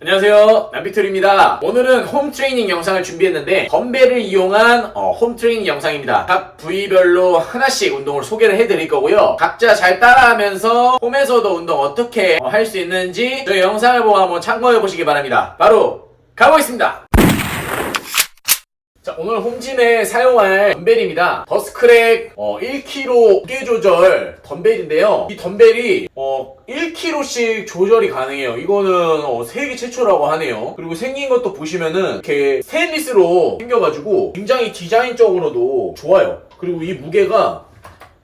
안녕하세요. 남비툴입니다. 오늘은 홈 트레이닝 영상을 준비했는데 덤벨을 이용한 어, 홈 트레이닝 영상입니다. 각 부위별로 하나씩 운동을 소개를 해드릴 거고요. 각자 잘 따라하면서 홈에서도 운동 어떻게 할수 있는지 저희 영상을 보고 한번 참고해 보시기 바랍니다. 바로 가보겠습니다 자, 오늘 홈짐에 사용할 덤벨입니다. 더스크랙 어, 1kg 무게 조절 덤벨인데요. 이 덤벨이 어, 1kg씩 조절이 가능해요. 이거는 어, 세계 최초라고 하네요. 그리고 생긴 것도 보시면은 이렇게 스테인리스로 생겨가지고 굉장히 디자인적으로도 좋아요. 그리고 이 무게가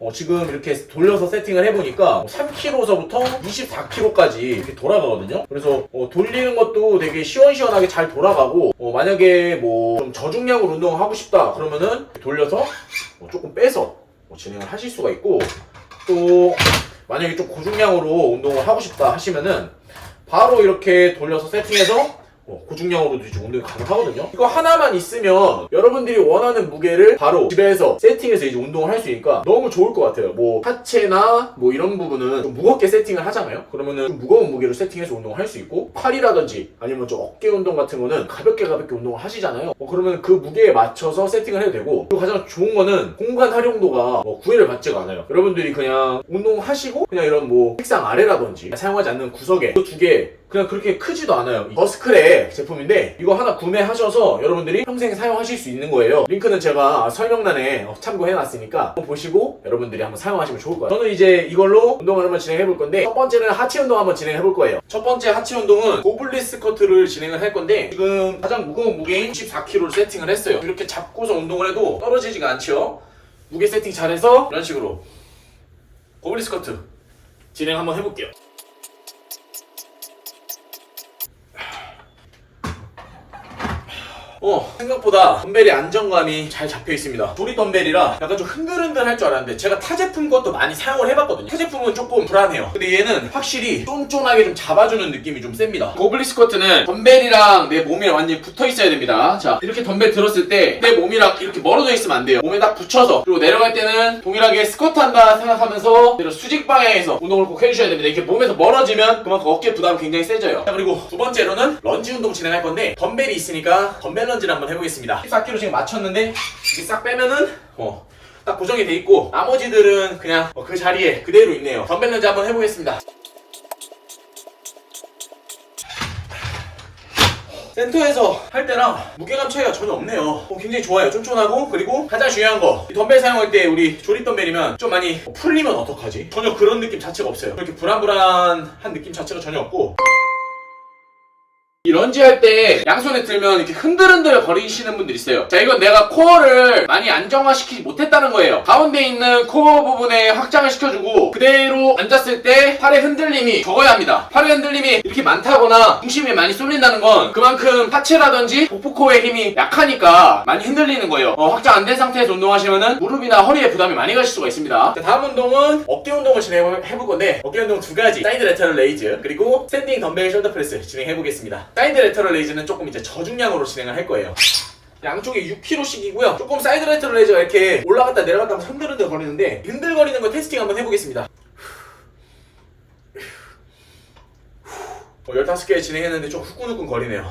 어, 지금 이렇게 돌려서 세팅을 해보니까 3kg서부터 24kg까지 이렇게 돌아가거든요. 그래서 어, 돌리는 것도 되게 시원시원하게 잘 돌아가고 어, 만약에 뭐 좀 저중량으로 운동을 하고 싶다 그러면은 돌려서 뭐 조금 빼서 뭐 진행을 하실 수가 있고 또 만약에 좀 고중량으로 운동을 하고 싶다 하시면은 바로 이렇게 돌려서 세팅해서 어, 고중량으로도 이제 운동이 가능하거든요. 이거 하나만 있으면 여러분들이 원하는 무게를 바로 집에서 세팅해서 이제 운동을 할 수 있으니까 너무 좋을 것 같아요. 뭐 하체나 뭐 이런 부분은 좀 무겁게 세팅을 하잖아요. 그러면은 좀 무거운 무게로 세팅해서 운동을 할 수 있고 팔이라든지 아니면 좀 어깨 운동 같은 거는 가볍게 가볍게 운동을 하시잖아요. 어, 그러면 그 무게에 맞춰서 세팅을 해도 되고 그리고 가장 좋은 거는 공간 활용도가 뭐 구애를 받지가 않아요. 여러분들이 그냥 운동하시고 그냥 이런 뭐 책상 아래라든지 사용하지 않는 구석에 그두개 그냥 그렇게 크지도 않아요. 이 버스크랩 제품인데 이거 하나 구매하셔서 여러분들이 평생 사용하실 수 있는 거예요. 링크는 제가 설명란에 어, 참고해놨으니까 한번 보시고 여러분들이 한번 사용하시면 좋을 거예요. 저는 이제 이걸로 운동을 한번 진행해 볼 건데 첫 번째는 하체 운동 한번 진행해 볼 거예요. 첫 번째 하체 운동은 고블리스 커트를 진행을 할 건데 지금 가장 무거운 무게인 14kg를 세팅을 했어요. 이렇게 잡고서 운동을 해도 떨어지지가 않죠. 무게 세팅 잘해서 이런 식으로 고블리스 커트 진행 한번 해볼게요. 어 생각보다 덤벨이 안정감이 잘 잡혀 있습니다. 조리 덤벨이라 약간 좀 흔들흔들 할 줄 알았는데 제가 타 제품 것도 많이 사용을 해봤거든요. 타 제품은 조금 불안해요. 근데 얘는 확실히 쫀쫀하게 좀 잡아주는 느낌이 좀 셉니다. 고블리 스쿼트는 덤벨이랑 내 몸이랑 완전히 붙어 있어야 됩니다. 자 이렇게 덤벨 들었을 때 내 몸이랑 이렇게 멀어져 있으면 안 돼요. 몸에 딱 붙여서. 그리고 내려갈 때는 동일하게 스쿼트 한다 생각하면서 이런 수직 방향에서 운동을 꼭 해주셔야 됩니다. 이렇게 몸에서 멀어지면 그만큼 어깨 부담이 굉장히 세져요. 자 그리고 두 번째로는 런지 운동 진행할 건데 덤벨이 있으니까 덤벨 런지를 한번 해보겠습니다 14kg 지금 맞췄는데 이렇게 싹 빼면은 어, 딱 고정이 돼 있고 나머지들은 그냥 어, 그 자리에 그대로 있네요 덤벨 런지 한번 해보겠습니다 센터에서 할 때랑 무게감 차이가 전혀 없네요. 어, 굉장히 좋아요. 쫀쫀하고 그리고 가장 중요한 거, 이 덤벨 사용할 때 우리 조립 덤벨이면 좀 많이 어, 풀리면 어떡하지? 전혀 그런 느낌 자체가 없어요. 그렇게 불안불안한 느낌 자체가 전혀 없고 이 런지 할 때 양손에 들면 이렇게 흔들흔들 거리시는 분들 있어요. 자, 이건 내가 코어를 많이 안정화시키지 못했다는 거예요. 가운데 있는 코어 부분에 확장을 시켜주고 그대로 앉았을 때 팔의 흔들림이 적어야 합니다. 팔의 흔들림이 이렇게 많다거나 중심이 많이 쏠린다는 건 그만큼 하체라든지 복부코어의 힘이 약하니까 많이 흔들리는 거예요. 어, 확장 안 된 상태에서 운동하시면은 무릎이나 허리에 부담이 많이 가실 수가 있습니다. 자, 다음 운동은 어깨 운동을 진행해 볼 건데 어깨 운동 두 가지 사이드 레터럴 레이즈 그리고 스탠딩 덤벨 숄더 프레스 진행해 보겠습니다. 사이드 레터럴 레이즈는 조금 이제 저중량으로 진행을 할 거예요. 양쪽에 6kg씩이고요. 조금 사이드 레터럴 레이즈가 이렇게 올라갔다 내려갔다 하면서 흔들흔들 거리는데 흔들거리는 거 테스팅 한번 해보겠습니다. 어, 15개 진행했는데 좀 후끈후끈 거리네요.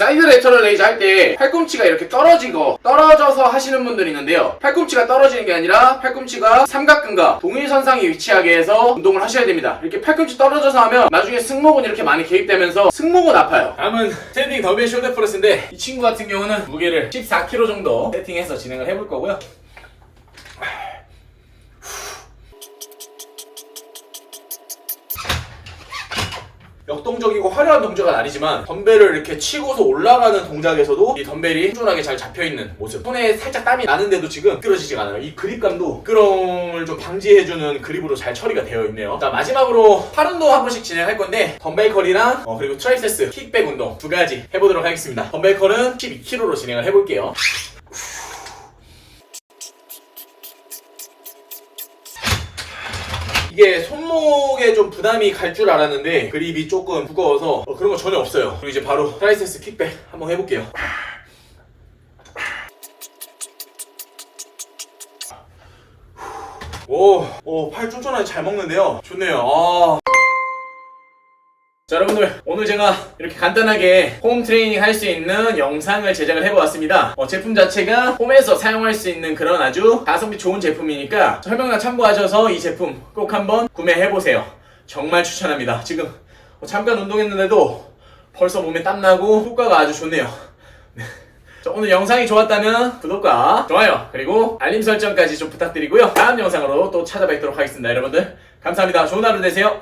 사이드 레터럴 레이즈 할 때 팔꿈치가 이렇게 떨어지고 떨어져서 하시는 분들이 있는데요. 팔꿈치가 떨어지는 게 아니라 팔꿈치가 삼각근과 동일선상에 위치하게 해서 운동을 하셔야 됩니다. 이렇게 팔꿈치 떨어져서 하면 나중에 승모근 이렇게 많이 개입되면서 승모근 아파요. 다음은 스탠딩 더벨 숄더 프레스인데 이 친구 같은 경우는 무게를 14kg 정도 세팅해서 진행을 해볼 거고요. 역동적이고 화려한 동작은 아니지만 덤벨을 이렇게 치고서 올라가는 동작에서도 이 덤벨이 꾸준하게 잘 잡혀있는 모습. 손에 살짝 땀이 나는데도 지금 미끄러지지가 않아요. 이 그립감도 미끄럼을 좀 방지해주는 그립으로 잘 처리가 되어 있네요. 자 마지막으로 팔 운동 한 번씩 진행할 건데 덤벨 컬이랑 어, 그리고 트라이세스 킥백 운동 두 가지 해보도록 하겠습니다. 덤벨 컬은 12kg로 진행을 해볼게요 이게 손목에 좀 부담이 갈 줄 알았는데 그립이 조금 무거워서 어, 그런 거 전혀 없어요. 그리고 이제 바로 트라이세스 킥백 한번 해볼게요. 오, 오, 팔 쫀쫀하게 잘 먹는데요. 좋네요. 아. 자 여러분들 오늘 제가 이렇게 간단하게 홈 트레이닝 할 수 있는 영상을 제작을 해보았습니다. 어, 제품 자체가 홈에서 사용할 수 있는 그런 아주 가성비 좋은 제품이니까 설명란 참고하셔서 이 제품 꼭 한번 구매해보세요. 정말 추천합니다. 지금 어, 잠깐 운동했는데도 벌써 몸에 땀나고 효과가 아주 좋네요. 자, 오늘 영상이 좋았다면 구독과 좋아요 그리고 알림 설정까지 좀 부탁드리고요. 다음 영상으로 또 찾아뵙도록 하겠습니다 여러분들. 감사합니다. 좋은 하루 되세요